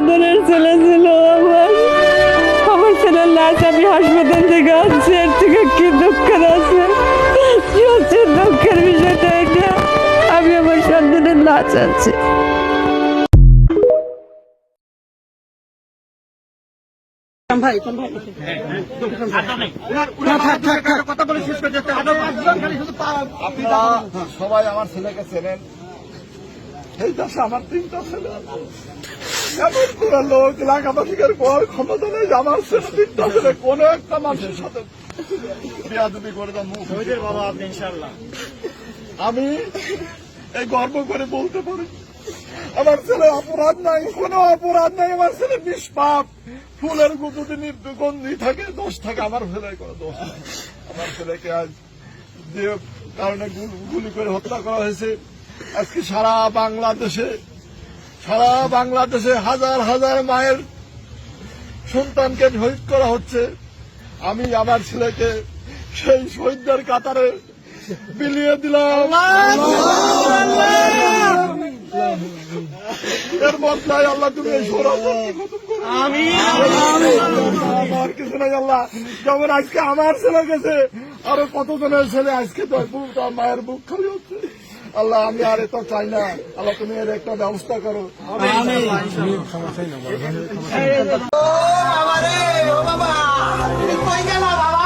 ছেলে ছিল আমার। আমার ছেলের লাশ আমি হাসপাতাল থেকে আসছি এর থেকে কি দুঃখের আছে? কি হচ্ছে দুঃখের বিষয়টা এটা? আমি আমার সন্তানের লাশ আপনারা সবাই আমার ছেলেকে চেনেন। এই দেশে আমার তিনটা ছেলে। এমন কোন লোক এলাকাবাসীদের কোয়ার ক্ষমতা নেই আমার ছেলে কোনো একটা মানুষের সাথে বিয়াদবি করে বাবা আপনি ইনশাল্লাহ আমি এই গর্ব করে বলতে পারি আমার ছেলে অপরাধ নাই কোনো অপরাধ নাই আমার ছেলে নিষ্পাপ। ফুলের যদি নির্গন্ধি থাকে দোষ থাকে আমার কোনো দোষ আমার ছেলেকে আজ যে কারণে গুলি করে হত্যা করা হয়েছে আজকে সারা বাংলাদেশে সারা বাংলাদেশে হাজার হাজার মায়ের সন্তানকে শহীদ করা হচ্ছে। আমি আমার ছেলেকে সেই শহীদদের কাতারে বিলিয়ে দিলাম। এর বদলায় আল্লাহ তুমি এই আমার কিছু নাই আল্লাহ। যেমন আজকে আমার ছেলে গেছে, আরও কতজনের ছেলে আজকে তো মায়ের বুক খালি হচ্ছে। আল্লাহ আমি আর এটা চাই না আল্লাহ তুমি এর একটা ব্যবস্থা করো বাবা রে